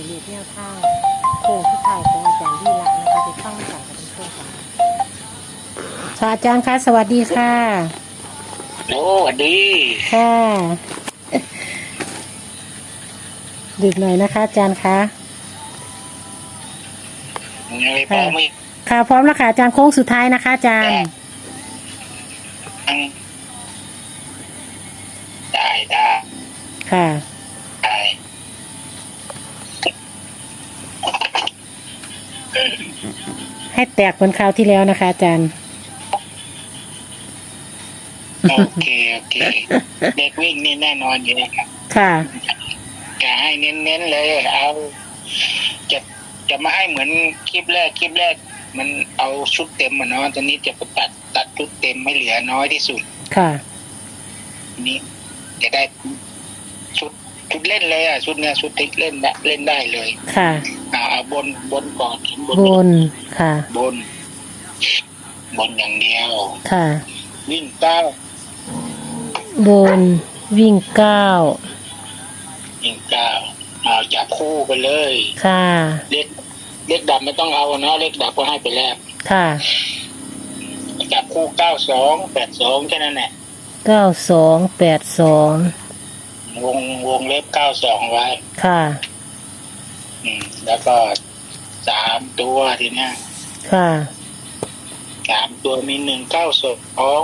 ตัวเลขแนวทางโค้งสุดท้ายของอาจารย์วีระนะคะไปฟังจากกันเป็นช่วงค่ะค่ะอาจารย์คะสวัสดีค่ะ โอ้สวัสดีค่ะดึกหน่อยนะคะ อาจารย์คะยังไม่พอไม่ค่ะพร้อมแล้วค่ะอาจารย์โค้งสุดท้ายนะคะ อาจารย์ยังได้ได้ค่ะ ได้ ให้แตกเหมือนคราวที่แล้วนะคะ อาจารย์ โอเค โอเค เด็กวิ่งนี่แน่นอนอยู่แล้วครับค่ะ จะให้เน้นๆเลย เอา จะจะมาให้เหมือนคลิปแรกคลิปแรก มันเอาชุดเต็มมาเนาะตอนนี้จะไปตัดตัดชุดเต็มไม่เหลือน้อยที่สุด ค่ะทีนี้จะได้ชุดชุดเล่นเลยอะชุดเนี้ยชุดที่เล่นได้เล่นได้เลย ค่ะเอาเอาบนบนก่อนเห็นบนบนค่ะ บน บนอย่างเดียว ค่ะ วิ่งเก้าบนวิ่งเก้าวิ่งเก้าเอาจับคู่ไปเลย ค่ะ เล็กเล็กดับไม่ต้องเอาเนาะเล็กดับก็ให้ไปแล้วค่ะ จับคู่เก้าสองแปดสองแค่นั้นแหละเก้าสองแปดสองวงวงเล็บเก้าสองไว้ ค่ะ อืม แล้วก็สามตัวทีเนี้ยค่ะสามตัวมีหนึ่งเก้าสอง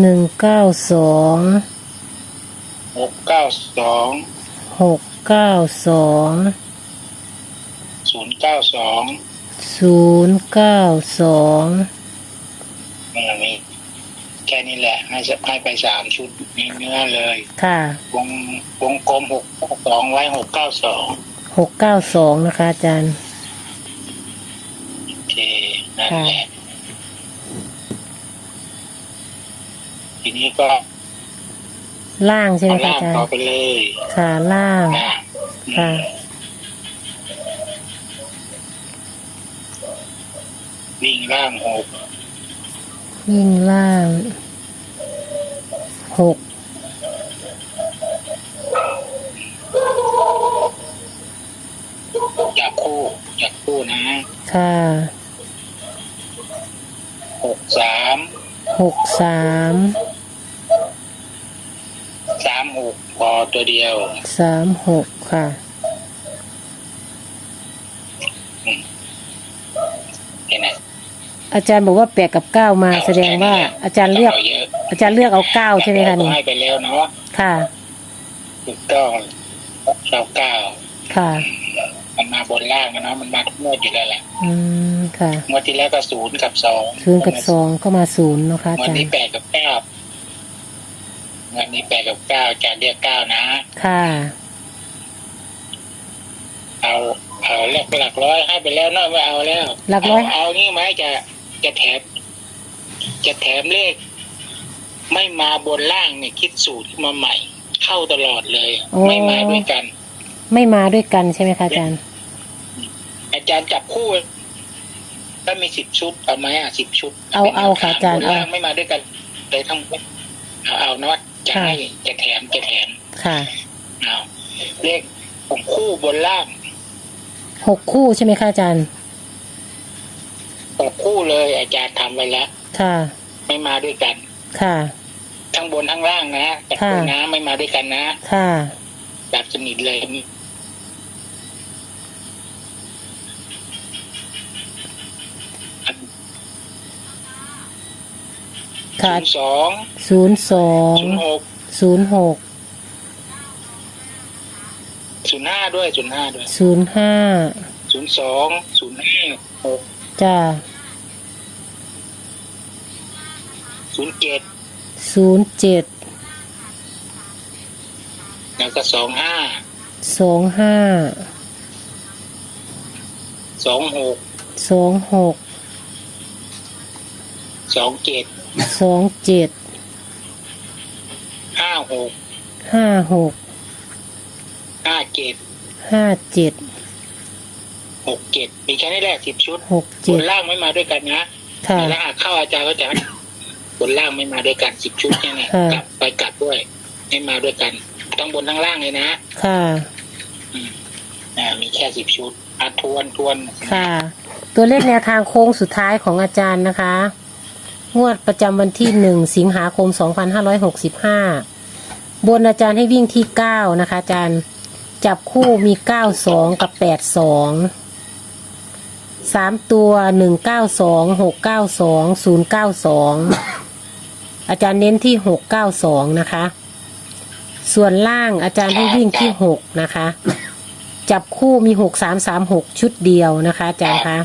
หนึ่งเก้าสองหกเก้าสองหกเก้าสองศูนย์เก้าสองศูนย์เก้าสองมีแค่นี้แหละ ให้สให้ไปสามชุดมีเนื้อเลยค่ะ วงวงกลมหกสองไว้หกเก้าสอง หกเก้าสองนะคะ อาจารย์ โอเคนั่นแหละทีนี้ก็ล่างใช่ไหมเอาคะล่างอาจารต่อย์ไปเลยค่ะล่างนะค่ะ วิ่งล่างหก วิ่งล่างหก จับคู่จับคู่นะค่ะหกสามหกสามสามหกพอตัวเดียวสามหกค่ะ เห็นไหมอาจารย์บอกว่าแปดกับเก้ามาแสดงว่า อาจารย์เลือก เยอะอาจารย์เลือกเอาเก้าใช่ไหมคะนี่ให้ไปแล้วเนาะค่ะถูกต้องเก้าเก้าค่ะ มันมาบนล่างกันเนาะมันมาทุกงวดอยู่แล้วแหละอืมค่ะงวดที่แล้วก็ศูนย์กับสองศูนย์กับสองก็มาศูนย์เนาะคะงอาวดจารนี้ย์แปดกับเก้าวันนี้แปดกับเก้าจะเรียกเก้านะค่ะเอาเอาหลักหลักร้อยให้ไปแล้วเนาะไม่เอาแล้วหลักร้อยเาเอานี่ไหมจะจะแถม จะแถมเลข ไม่มาบนล่างเนี่ยคิดสูตรขึ้นมาใหม่ เข้าตลอดเลย ไม่มาด้วยกัน ไม่มาด้วยกันใช่ไหมคะอาจารย์ อาจารย์จับคู่ถ้ามีสิบชุดเอาไหมอะสิบชุดเอาเอาค่ะอาจารย์บนเอาล่างไม่มาด้วยกันเลยทั้งหมดเอาเอาเนาะจะค่ะให้จะแถมจะแถมค่ะเอาเลขผมคู่บนล่างหกคู่ใช่ไหมคะอาจารย์หกคู่เลย อาจารย์ทำไว้แล้ว ค่ะ ไม่มาด้วยกัน ค่ะ ทั้งบนทั้งล่างนะแต่ค่ะคู่นะไม่มาด้วยกันนะ ค่ะแบบสนิทเลย ค่ะ ศูนย์สองศูนย์สองศูนย์หกศูนย์หกศูนย์ห้าด้วยศูนย์ห้าด้วยศูนย์ห้าศูนย์สองศูนย์ห้าหกจ้าศูนย์เจ็ดศูนย์เจ็ดแล้วก็สองห้าสองห้าสองหกสองหกสองเจ็ด สองเจ็ดห้าหกห้าหกห้าเจ็ดห้าเจ็ดหกเจ็ดมีแค่นี้แหละสิบชุดหกบเจ็ดนล่างไม่มาด้วยกันนะค่ะแล้วหากเข้าอาจารย์ก็จะให้บนล่างไม่มาด้วยกันสิบชุดเนี่ยนะค่ะ กลับไปกลับด้วยไม่มาด้วยกันต้องบนทั้งล่างเลยนะค่ะอืมอ่ามีแค่สิบชุดอาทวนทวนค่ะ ตัวเลขแนวทางโค้งสุดท้ายของอาจารย์นะคะ งวดประจำวันที่หนึ่งสิงหาคม 2565 บนอาจารย์ให้วิ่งที่ 9 นะคะ อาจารย์จับคู่มี 92 กับ 82สามตัวหนึ่งเก้าสองหกเก้าสองศูนย์เก้าสองอาจารย์เน้นที่หกเก้าสองนะคะ ส่วนล่างอาจารย์ให้วิ่งที่หกนะคะ จับคู่มีหกสามสามหกชุดเดียวนะคะ อาจารย์คะ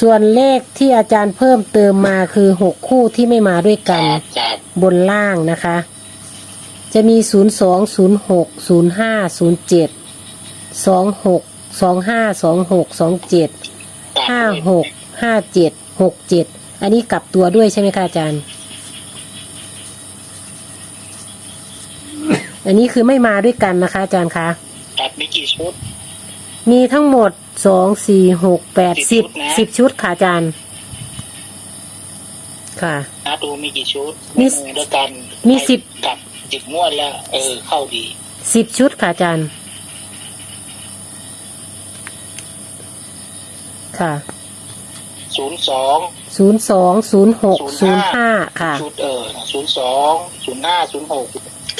ส่วนเลขที่อาจารย์เพิ่มเติมมาคือหกคู่ที่ไม่มาด้วยกันจับบนล่างนะคะ จะมี0 2 0 6 0 5 0 7 2 6 2 5 2 6 2 7 5 6 5 7 6 7อันนี้กลับตัวด้วยใช่ไหมคะอาจารย์ อันนี้คือไม่มาด้วยกันนะคะอาจารย์คะจับมีกี่ชุด มีทั้งหมด สองสี่หกแปดสิสิบบชุดนะสิบชุดค่ะอาจารย์ ค่ะ นะดูมีกี่ชุดมีในด้วยกันมีสิบกับสิบงวดแล้ว เออ เข้าดีสิบชุดค่ะอาจารย์ ค่ะศูนย์สองศูนย์สองศูนย์หกศูนย์ห้าค่ะ ชุดเออศูนย์สองศูนย์ห้าศูนย์หก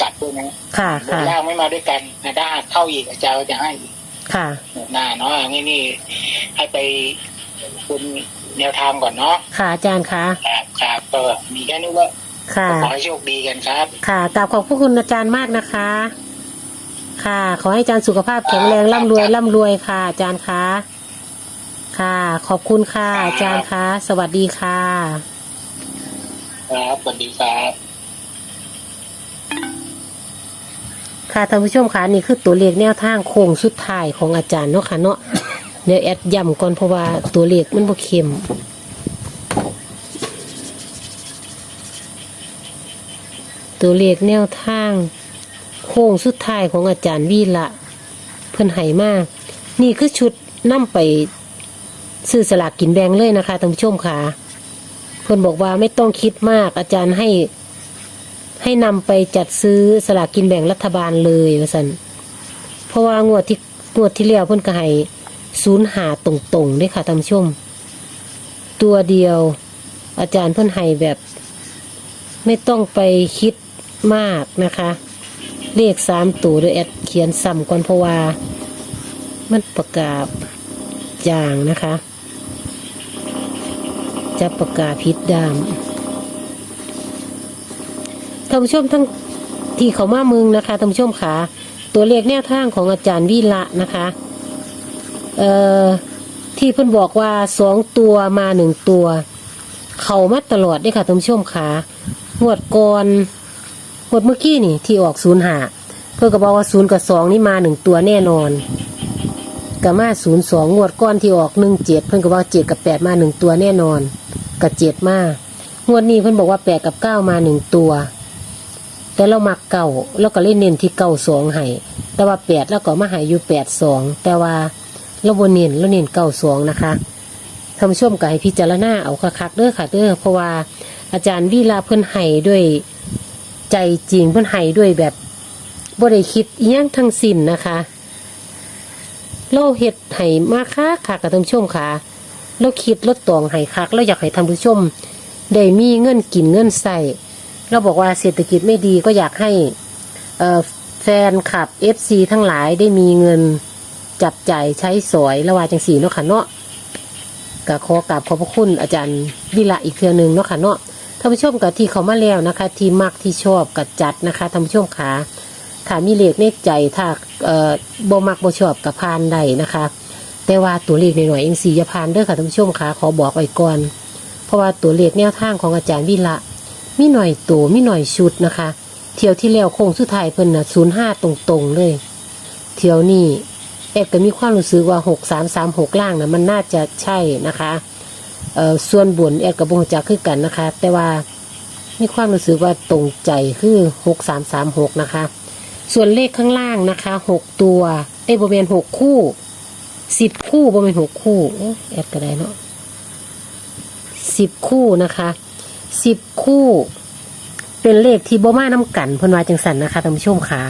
กัดด้วยนะค่ะบนค่ะ ล่างไม่มาด้วยกันนะถ้าเข้าอีกอาจารย์ก็จะให้อีก ค่ะ หน้าเนาะนี่นี่ให้ไปคุณแนวทางก่อนเนาะค่ะอาจารย์คะครับครับก็มีแค่นี้ว่าค่ะ ขอให้โชคดีกันครับ ค่ะกราบขอบพระคุณอาจารย์มากนะคะ ค่ะ ขอให้อาจารย์สุขภาพแข็งแรงร่ำรวยร่ำรวยค่ะ อาจารย์คะค่ะ ขอบคุณค่ะ อาจารย์คะสวัสดีค่ะ ครับสวัสดีครับ ค่ะท่านผู้ชมค่ะนี่คือตัวเลขแนวทางโค้งสุดท้ายของอาจารย์เนาะค่ะเนาะเดี๋ยวแอดย้ำก่อนเพราะว่าตัวเลขมันบ่เข้มตัวเลขแนวทาง โค้งสุดท้ายของอาจารย์วีละเพิ่อนให้มาก นี่คือชุดนำไปซื้อสลากกินแบงเลยนะคะท่านผู้ชมค่ะ เพิ่อนบอกว่าไม่ต้องคิดมากอาจารย์ให้ ให้นำไปจัดซื้อสลากกินแบ่งรัฐบาลเลยว่าสันเพราะว่างวดที่งวดที่แล้วเพิ่นก็ให้ศูนย์หาตรงๆด้วยค่ะท่านผู้ชม ตัวเดียว อาจารย์เพิ่นให้แบบ ไม่ต้องไปคิดมากนะคะ เลขสามตัวโดยแอดเขียนซ้ำก่อนเพราะว่า มันประกาศจางนะคะ จะประกาศพิษดาม ท่านผู้ชมทั้งที่เขามาเมืองนะคะท่านผู้ชมขาตัวเลขแนวทางของอาจารย์วิละนะคะเอ่อที่เพิ่นบอกว่าสองตัวมาหนึ่งตัว เขามาตลอดด้อค่ะท่านผู้ชมขางวดก่อนงวดเมื่อกี้นี่ที่ออกศูนย์หาเพื่อนก็บอกว่าศูนย์กับสองนี่มาหนึ่งตัวแน่นอนกับมาศูนย์สองงวดก้อนที่ออกหนึ่งเจ็ดเพื่อนก็บอกเจ็ดกับแปดมาหนึ่งตัวแน่นอนกับเจ็ดมางวดนี้เพื่อนบอกว่าแปดกับเก้ามาหนึ่งตัว แต่เรามักเก่าเราก็เล่นเน้นที่เก่าสองให้แต่ว่าแปดแล้วก็มาใหายอยู่แปดสองแต่ว่าเราบนเน้นเราเน้นเก่าสองนะคะท่านผู้ชมก็ให้พิจารณาเอาคักๆเด้อค่ะเด้อเพราะว่าอาจารย์วิลาเพิ่นให้ด้วยใจจริงเพิ่นให้ด้วยแบบบ่ได้คิดอิหยังทั้งสิ้นนะคะเราเฮ็ดให้มาค่ะค่ะกับท่านผู้ชมค่ะเราคิดลดตองให้คักเราอยากให้ท่านผู้ชมได้มีเงินกินเงินใส่ เราบอกว่าเศรษฐกิจไม่ดีก็อยากให้แฟนคลับ FC ทั้งหลายได้มีเงินจับจ่ายใช้สอยระหว่างจังสีเนาะค่ะเนาะก็ขอกราบขอบพระคุณอาจารย์วิละอีกเทือหนึ่งเนาะค่ะเนาะท่านผู้ชมกับที่เขามาแล้วนะคะ ที่มักที่ชอบกับจัดนะคะท่านผู้ชมขาถ้ามีเลขในใจถ้าเอ่อบ่มักบ่ชอบกับพานใดนะคะ แต่ว่าตัวเลขหน่อยๆเองสี่จะพานเด้อค่ะท่านผู้ชมขาขอบอกไว้ก่อน เพราะว่าตัวเลขแนวทางของอาจารย์วิละ มีหน่อยตัวมีหน่อยชุดนะคะ เที่ยวที่แล้วโค้งสุดท้ายเพิ่นน่ะศูนย์ห้าตรงๆเลย เที่ยวนี้แอบก็มีความรู้สึกว่าหกสามสามหกล่างนะมันน่าจะใช่นะคะเอ่อส่วนบนแอบกับบงจักคือกันนะคะ แต่ว่ามีความรู้สึกว่าตรงใจคือหกสามสามหกนะคะ ส่วนเลขข้างล่างนะคะหกตัวเอ้บริเวณหกคู่สิบคู่บริเวณหกคู่แอดก็ได้เนาะสิบคู่นะคะ สิบคู่ เป็นเลขที่บ่มาน้ำกันพนวาจังสันนะคะท่านผู้ชมค่ะ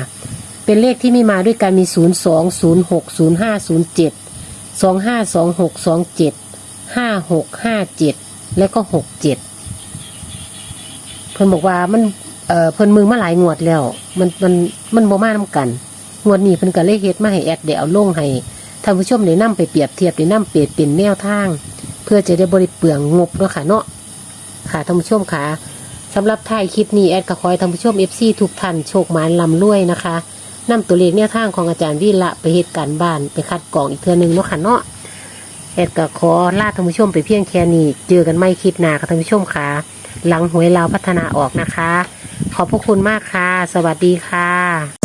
เป็นเลขที่มีมาด้วยกันมีศูนย์สองศูนย์หกศูนย์ห้าศูนย์เจ็ดสองห้าสองหกสองเจ็ดห้าหกห้าเจ็ดแล้วก็หกเจ็ดเพิ่นบอกว่ามันเอ่อเพิ่นมึงมาหลายงวดแล้ว มันมันมันบ่มานํกัน งวดนี้เพิ่นก็เลยเฮ็ดมาให้แอดได้เอาลงให้ท่านผู้ชมได้นํไปเปรียบเทียบได้นํเปรียบเป็นแนวทาง เพื่อจะได้บริเปลืองงบเนาะค่ะเนาะ ค่ะท่านผู้ชมค่ะสำหรับท้ายคลิปนี้แอดก็ขอให้ท่านผู้ชม FC ทุกท่านโชคหมานลำรวยนะคะนำตัวเลขแนวทางของอาจารย์วิละไปเฮ็ดการบ้านไปคัดกรองอีกเทื่อนึงเนาะค่ะเนาะแอดก็ขอลาท่านผู้ชมไปเพียงแค่นี้ เจอกันไม่คลิปหน้าค่ะท่านผู้ชมค่ะ หลังหวยลาวพัฒนาออกนะคะ ขอบพระคุณมากค่ะ สวัสดีค่ะ